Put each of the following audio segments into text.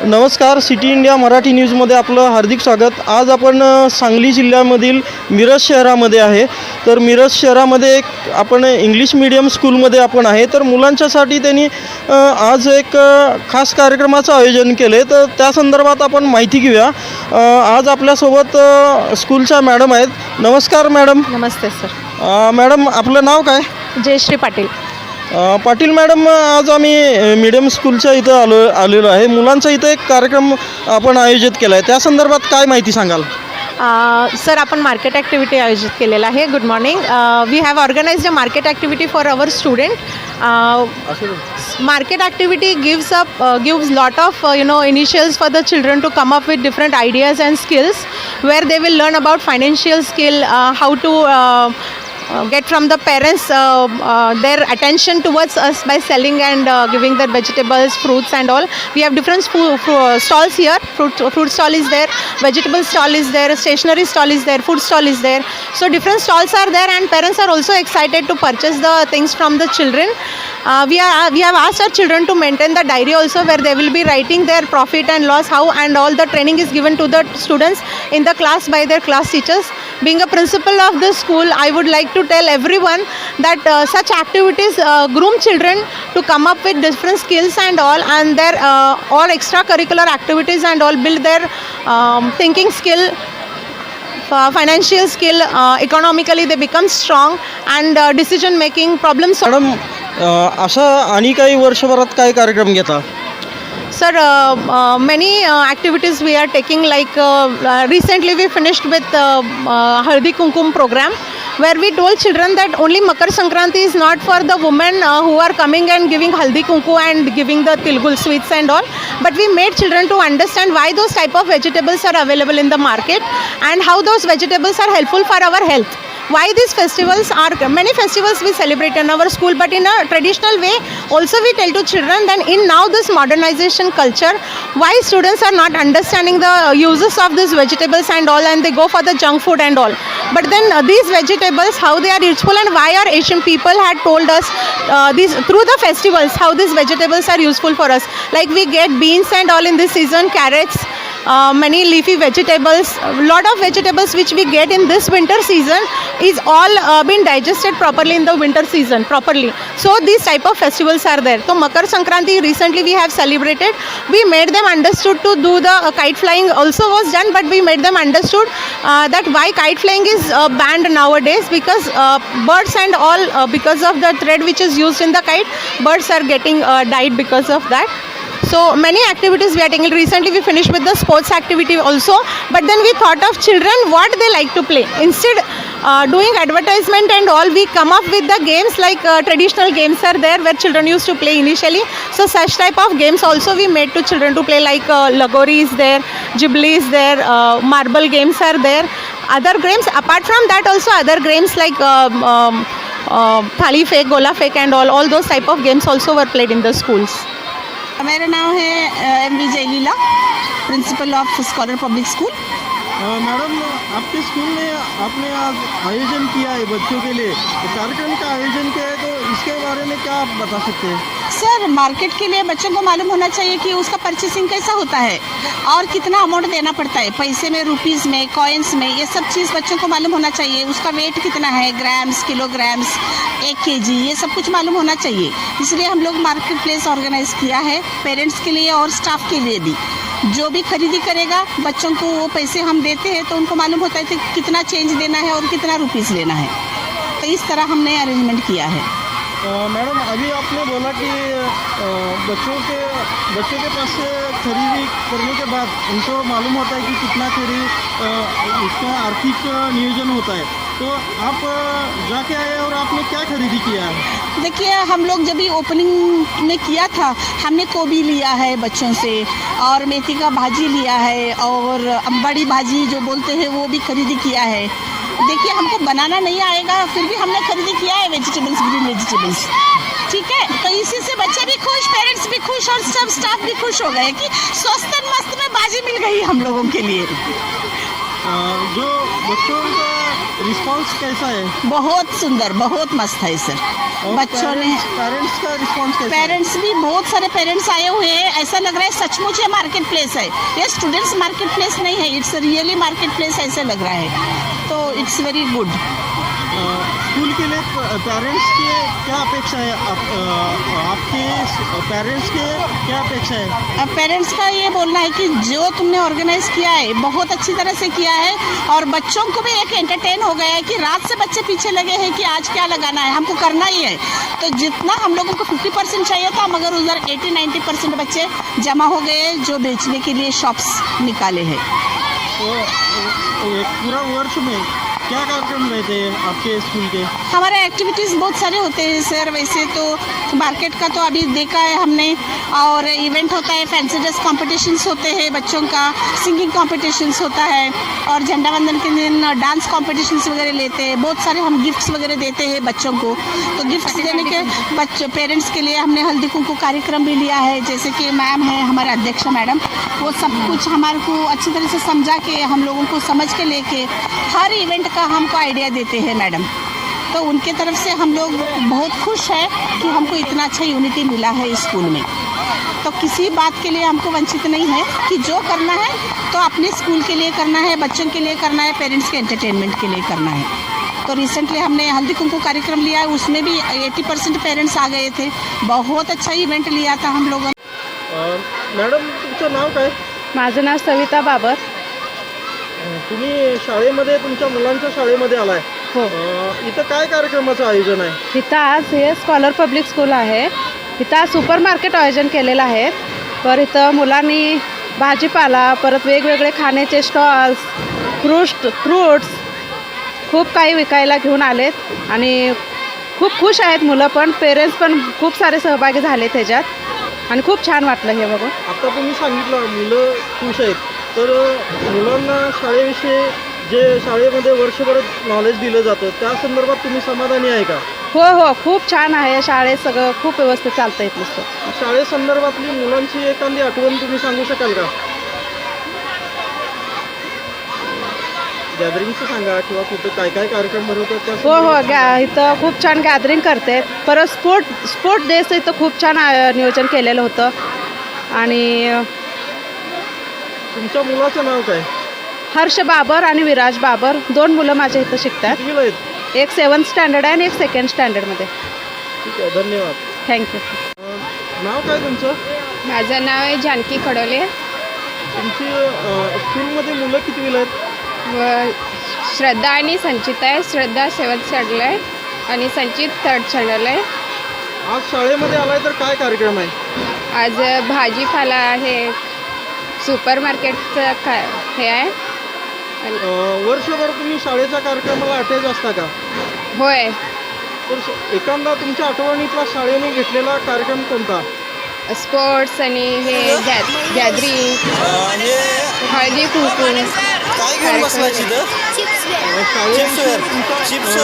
नमस्कार city India Marathi न्यूजमध्ये आपलं हार्दिक स्वागत. आज आपण सांगली जिल्ह्यामधील मिरज शहरामध्ये आहे. तर मिरज शहरामध्ये एक आपण इंग्लिश मीडियम स्कूलमध्ये आपण आहे. तर मुलांच्यासाठी त्यांनी आज एक खास कार्यक्रमाचं आयोजन केलं आहे तर त्या संदर्भात आपण माहिती घेऊया. आज आपल्यासोबत स्कूलच्या मॅडम आहेत. नमस्कार मॅडम. नमस्ते सर. मॅडम आपलं नाव काय? जयश्री पाटील. पाटील मॅडम आज आम्ही मिडियम स्कूलच्या इथं आलो आलेलो आहे. मुलांचा इथं एक कार्यक्रम आपण आयोजित केला आहे त्या संदर्भात काय माहिती सांगाल? सर आपण मार्केट ॲक्टिव्हिटी आयोजित केलेला आहे. Good morning we have organise a market activity for our student market activity gives up gives lot of you know initials for the children to come up with different ideas and skills where they will learn about financial skill how to uh, get from the parents uh, uh, their attention towards us by selling and giving their vegetables fruits and all. We have different stalls here. Fruit fruit stall is there vegetable stall is there stationery stall is there food stall is there. So different stalls are there and parents are also excited to purchase the things from the children. Uh, we are we have asked our children to maintain the diary also where they will be writing their profit and loss how and all the training is given to the students in the class by their class teachers being a principal of the school i would like to tell everyone that uh, such activities uh, groom children to come up with different skills and all and their uh, all extracurricular activities and all build their um, thinking skill uh, financial skill uh, economically they become strong and uh, decision making problem solving madam अ, अशा आणि काही वर्षभरात काय कार्यक्रम घेता Sir, uh, uh, many uh, activities we are taking. Like uh, uh, recently, we finished with uh, uh, Haldi Kumkum program, where we told children that only Makar Sankranti is not for the women uh, who are coming and giving Haldi Kumku and giving the Tilgul sweets and all. But we made children to understand why those type of vegetables are available in the market and how those vegetables are helpful for our health why these festivals are many festivals we celebrate in our school but in a traditional way also we tell to children that in now this modernization culture why students are not understanding the uses of these vegetables and all and they go for the junk food and all. But then uh, these vegetables how they are useful and why our asian people had told us uh, these through the festivals how these vegetables are useful for us. Like we get beans and all in this season carrots uh, many leafy vegetables lot of vegetables which we get in this winter season is all uh, been digested properly in the winter season properly. So these type of festivals are there. So makar sankranti recently we have celebrated. We made them understood to do the uh, kite flying also was done but we made them understood uh, that why kite flying is uh, banned nowadays because uh, birds and all uh, because of the thread which is used in the kite birds are getting uh, died because of that so many activities we are taking. Recently we finished with the sports activity also. But then we thought of children what they like to play. Instead uh, doing advertisement and all, we come up with the games like uh, traditional games are there where children used to play initially. So such type of games also we made to children to play like uh, Lagori is there, Ghibli is there, uh, marble games are there. Other games apart from that also other games like um, um, uh, thali fake, gola fake and all. All those type of games also were played in the schools. मेरा नाम है M Vijay Jayleela principal of scholar public school. Madam, आपके school में आपने आज आयोजन KIA है बच्चों के लिए। कार्यक्रम का आयोजन किया है तो इसके बारे में क्या आप बता सकते हैं? सर, मार्केट के लिए बच्चों को मालूम होना चाहिए कि उसका परचेसिंग कैसा होता है और कितना अमाउंट देना पड़ता है। पैसे में रुपीज़ में कॉइन्स में, ये सब चीज़ बच्चों को मालूम होना चाहिए। उसका वेट कितना है ग्राम्स किलोग्राम्स एक के जी ये सब कुछ मालूम होना चाहिए। इसलिए हम लोग मार्केट प्लेस ऑर्गेनाइज किया है पेरेंट्स के लिए और स्टाफ के लिए भी। जो भी खरीदी करेगा, बच्चों को वो पैसे हम देते हैं तो उनको मालूम होता है कि कितना चेंज देना है और कितना रुपीज़ लेना है। तो इस तरह हमने अरेंजमेंट किया है। मैडम, अभी आपने बोला कि बच्चों के बच्चों के पास से खरीदी करने के बाद उनको मालूम होता है कि कितना खरीद उसका आर्थिक नियोजन होता है। तो आप जाके आए और आपने क्या खरीदी किया? है देखिए हम लोग जब भी ओपनिंग में किया था हमने गोभी लिया है बच्चों से और मेथी का भाजी लिया है और बड़ी भाजी जो बोलते हैं वो भी खरीदी किया है। देखिए हमको बनाना नहीं आएगा फिर भी हमने खरीदी किया है वेजिटेबल्स ग्रीन वेजिटेबल्स ठीक है? तो इसी से बच्चे भी खुश पेरेंट्स भी खुश और सब स्टाफ भी खुश हो गए कि स्वस्थ मस्त में बाजी मिल गई हम लोगों के लिए। जो बच्चों का रिस्पॉन्स कैसा है? बहुत सुंदर बहुत मस्त है सर। बच्चों ने पेरेंट्स का रिस्पॉन्स कैसा पेरेंट्स भी बहुत सारे पेरेंट्स आए हुए हैं। ऐसा लग रहा है सचमुच ये मार्केट प्लेस है। ये स्टूडेंट्स मार्केट प्लेस नहीं है इट्स रियली मार्केट प्लेस ऐसे लग रहा है। तो इट्स वेरी गुड स्कूल के लिए पेरेंट्स के क्या अपेक्षा है? आप, आपके पेरेंट्स के क्या अपेक्षा है? पेरेंट्स का ये बोलना है कि जो तुमने ऑर्गेनाइज किया है बहुत अच्छी तरह से किया है और बच्चों को भी एक एंटरटेन हो गया है कि रात से बच्चे पीछे लगे हैं कि आज क्या लगाना है, हमको करना ही है। तो जितना हम लोगों को 50 परसेंट चाहिए था, मगर उधर 80 90 परसेंट बच्चे जमा हो गए जो बेचने के लिए शॉप्स निकाले हैं। तो पूरा वर्ष में क्या कार्यक्रम रहते हैं आपके स्कूल के? हमारे एक्टिविटीज़ बहुत सारे होते हैं सर वैसे तो मार्केट का तो अभी देखा है हमने, और इवेंट होता है फैंसी ड्रेस कॉम्पिटिशन्स होते हैं बच्चों का सिंगिंग कॉम्पिटिशन्स होता है, और झंडा वंदन के दिन डांस कॉम्पिटिशन्स वगैरह लेते हैं। बहुत सारे हम गिफ्ट्स वगैरह देते हैं बच्चों को। तो गिफ्ट्स देने के बच्चों पेरेंट्स के लिए हमने हल्दी कुंकू कार्यक्रम भी लिया है। जैसे कि मैम है, हमारे अध्यक्ष मैडम, वो सब कुछ हमारे को अच्छी तरह से समझा के, हम लोगों को समझ के लेके हर इवेंट का हमको आइडिया देते हैं मैडम तो उनके तरफ़ से हम लोग बहुत खुश है कि हमको इतना अच्छा यूनिटी मिला है स्कूल में। तो किसी बात के लिए हमको वंचित नहीं है कि जो करना है तो अपने स्कूल के लिए करना है बच्चों के लिए करना है पेरेंट्स के एंटरटेनमेंट के लिए करना है। तो रिसेंटली हमने हल्दी कुंकू कार्यक्रम लिया है उसमें भी 80 परसेंट पेरेंट्स आ गए थे। बहुत अच्छा इवेंट लिया था हम लोगों ने। मैडम तुमचं नाव काय? माझं नाव सविता बाबर. तुम्ही शाळेमध्ये तुमच्या मुलांच्या शाळेमध्ये आलाय. हो. अ, इथं काय कार्यक्रमाचं आयोजन आहे? इथं आज हे स्कॉलर पब्लिक स्कूल आहे. इथं आज सुपर मार्केट आयोजन केलेलं आहे. पर इथं मुलांनी भाजीपाला परत वेगवेगळे खाण्याचे स्टॉल्स फ्रूट फ्रूट्स खूप काही विकायला घेऊन आलेत. आणि खूप खुश आहेत मुलं पण. पेरेंट्स पण खूप सारे सहभागी झाले त्याच्यात आणि खूप छान वाटलं हे बघून. आता तुम्ही सांगितलं मुलं खुश आहेत. तर मुलांना शाळेविषयी जे शाळेमध्ये वर्षभर नॉलेज दिलं जातं त्या संदर्भात तुम्ही समाधानी आहे का? हो हो. खूप छान आहे शाळेत सगळं. खूप व्यवस्थित चालतं इथलं नुसतं. शाळेसंदर्भातली मुलांची एखादी आठवण तुम्ही सांगू शकाल का? गॅदरिंगचं सांगा किंवा कुठं काय काय कार्यक्रम त्या हो हो. गॅ इथं खूप छान गॅदरिंग करते. परत स्पोर्ट स्पोर्ट डेचं इथं खूप छान आय- नियोजन केलेलं होतं. आणि. तुमच्या मुलाचं नाव काय? हर्ष बाबर आणि विराज बाबर. दोन मुलं माझ्या इथं शिकतात. आहेत? एक सेवन्थ स्टँडर्ड आहे आणि एक सेकंड स्टँडर्डमध्ये ठीक आहे धन्यवाद. थँक्यू अ, नाव काय तुमचं? माझं नाव आहे जानकी खडोले. तुमची अ, स्कूलमध्ये मुलं कितवीला आहेत? व श्रद्धा आणि संचित आहे. श्रद्धा सेवन्थ स्टँडर्डला आहे आणि संचित थर्ड स्टँडर्डला आहे. आज शाळेमध्ये आलाय तर काय कार्यक्रम आहे? आज भाजीपाला आहे सुपर मार्केटचं का हे आहे. वर्षभर तुम्ही शाळेच्या कार्यक्रमाला अटॅच असता का? होय. तर एखादा तुमच्या आठवणीतला शाळेने घेतलेला कार्यक्रम कोणता? स्पोर्ट्स आणि हे गॅ गॅदरिंग हळदी कुंकू काय घेऊन अ, शाळेविषयी तुमचा- चिप्स?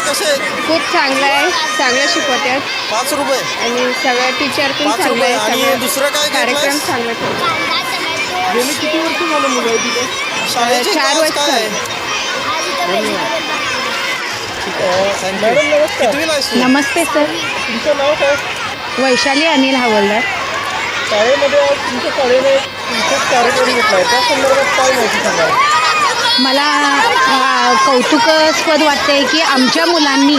कसे आहेत? खूप चांगलं आहे. चांगलं शिकवतात पाच रुपये. आणि सगळं टीचर पण पाच चांगलं रुपये. आहे आणि सगळं दुसरं काय कार्यक्रम घेतलंयस? चांगलं ठेवतात गेली किती वर्ष झालं मुलं आहे तिथे? शाळेची चार class काय आहे? Thank you. मॅडम नमस्कार. कितवीला आहेस तू? नमस्ते सर. तुमचं नाव काय? वैशाली अनिल हवलदार. शाळेमध्ये आज तुमच्या शाळेने विशेष कार्यक्रम घेतला आहे. त्या संदर्भात काय माहिती सांगाल? मला कौतुकास्पद वाटते की आमच्या मुलांनी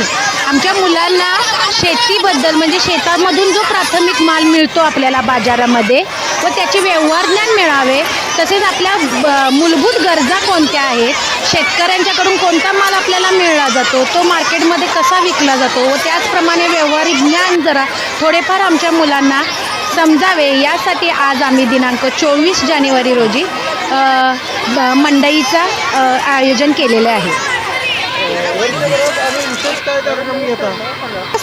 आमच्या मुलांना शेतीबद्दल म्हणजे शेतामधून जो प्राथमिक माल मिळतो आपल्याला बाजारामध्ये व त्याचे व्यवहार ज्ञान मिळावे तसेच आपल्या ब- मूलभूत गरजा कोणत्या आहेत शेतकऱ्यांच्याकडून कोणता माल आपल्याला मिळला जातो तो मार्केटमध्ये कसा विकला जातो व त्याचप्रमाणे व्यवहारिक ज्ञान जरा थोडेफार आमच्या मुलांना समजावे यासाठी आज आम्ही दिनांक चोवीस जानेवारी रोजी मंडईचा आयोजन केलेलं आहे.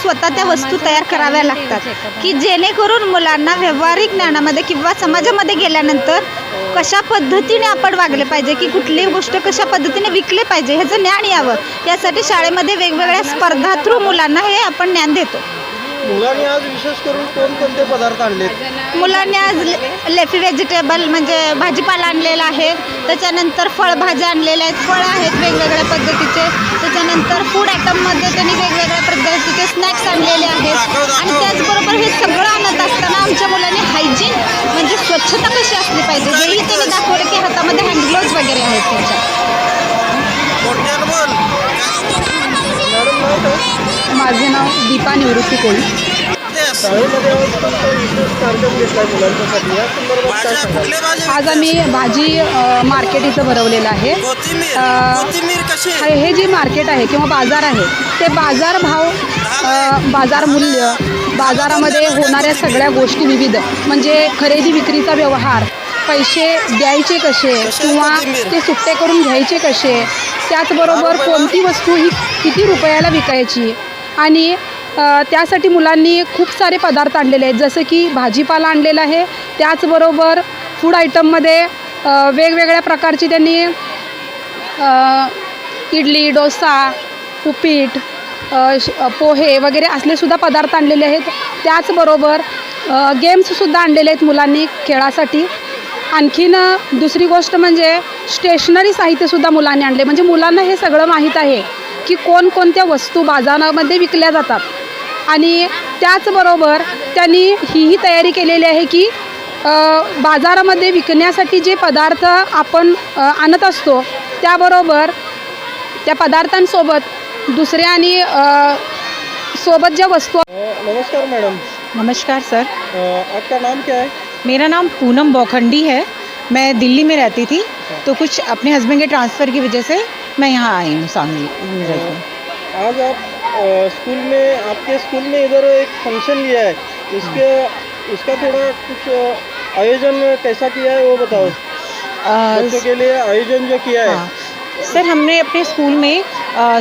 स्वतः त्या वस्तू तयार कराव्या लागतात. की जेणेकरून मुलांना व्यावहारिक ज्ञानामध्ये किंवा समाजामध्ये गेल्यानंतर कशा पद्धतीने आपण वागले पाहिजे की कुठली गोष्ट कशा पद्धतीने विकले पाहिजे ह्याचं ज्ञान यावं. यासाठी शाळेमध्ये वेगवेगळ्या स्पर्धा थ्रू मुलांना हे आपण ज्ञान देतो. मुलांनी आज विशेष करून कोणकोणते पदार्थ आणलेत? मुलांनी आज लेफी व्हेजिटेबल म्हणजे भाजीपाला आणलेला आहे. त्याच्यानंतर फळभाज्या आणलेल्या आहेत. फळं आहेत वेगवेगळ्या पद्धतीचे. त्याच्यानंतर फूड आयटममध्ये त्यांनी वेगवेगळ्या पद्धतीचे स्नॅक्स आणलेले आहेत. आणि त्याचबरोबर हे सगळं आणत असताना आमच्या मुलांनी हायजीन म्हणजे स्वच्छता कशी असली पाहिजे? हेही त्यांनी दाखवलं की हातामध्ये हँडग्लोव्ज वगैरे आहेत त्यांच्या. माझे नाव दीपा निवृत्ती कोळी. आज आम्ही भाजी मार्केट इथं भरवलेलं आहे. हे हे जे मार्केट आहे किंवा बाजार आहे ते बाजार भाव बाजार मूल्य बाजारामध्ये होणाऱ्या सगळ्या गोष्टी विविध. म्हणजे खरेदी विक्रीचा व्यवहार पैसे द्यायचे कसे किंवा? ते सुट्टे करून घ्यायचे कसे? त्याचबरोबर कोणती वस्तू ही किती रुपयाला विकायची? आणि त्यासाठी मुलांनी खूप सारे पदार्थ आणलेले आहेत. जसं की भाजीपाला आणलेला आहे. त्याचबरोबर फूड आयटममध्ये वेगवेगळ्या प्रकारची त्यांनी इडली डोसा उपीट श- पोहे वगैरे असले सुद्धा पदार्थ आणलेले आहेत. त्याचबरोबर गेम्ससुद्धा आणलेले आहेत मुलांनी खेळासाठी. आणखीन दुसरी गोष्ट म्हणजे स्टेशनरी साहित्यसुद्धा मुलांनी आणले. म्हणजे मुलांना हे सगळं माहीत आहे. की कोणकोणत्या वस्तू बाजारामध्ये विकल्या जातात. आणि त्याचबरोबर त्यांनी हीही तयारी केलेली आहे की अ, बाजारामध्ये विकण्यासाठी जे पदार्थ आपण आणत असतो त्याबरोबर त्या पदार्थांसोबत दुसऱ्या आणि अ, सोबत ज्या वस्तू नमस्कार मैडम. नमस्कार सर. अ, आपका नाम क्या है? मेरा नाम पूनम बौखंडी है। मैं दिल्ली में रहती थी तो कुछ अपने हस्बैंड के ट्रांसफ़र की वजह से मैं यहाँ आई हूँ सांगली रही आज आप स्कूल में आपके स्कूल में इधर एक फ़ंक्शन लिया है इसके उसका थोड़ा कुछ आयोजन कैसा किया है वो बताओ। बच्चों के लिए आयोजन जो किया है। हाँ। सर हमने अपने स्कूल में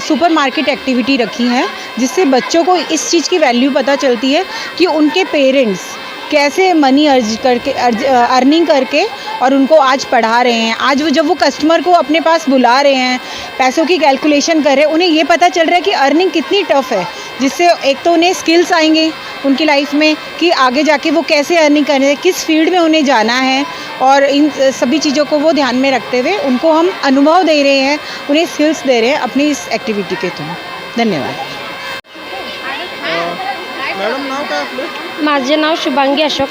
सुपर मार्केट एक्टिविटी रखी है जिससे बच्चों को इस चीज़ की वैल्यू पता चलती है कि उनके पेरेंट्स कैसे मनी अर्ज़ करके अर्ज़ अर्निंग करके और उनको आज पढ़ा रहे हैं। आज वो जब वो कस्टमर को अपने पास बुला रहे हैं पैसों की कैलकुलेशन कर रहे हैं उन्हें ये पता चल रहा है कि अर्निंग कितनी टफ है जिससे एक तो उन्हें स्किल्स आएँगे उनकी लाइफ में कि आगे जाके वो कैसे अर्निंग करें किस फ़ील्ड में उन्हें जाना है और इन सभी चीज़ों को वो ध्यान में रखते हुए उनको हम अनुभव दे रहे हैं उन्हें स्किल्स दे रहे हैं अपनी इस एक्टिविटी के थ्रू। धन्यवाद। मॅडम नाव काय आपलं माझे नाव शुभांगी अशोक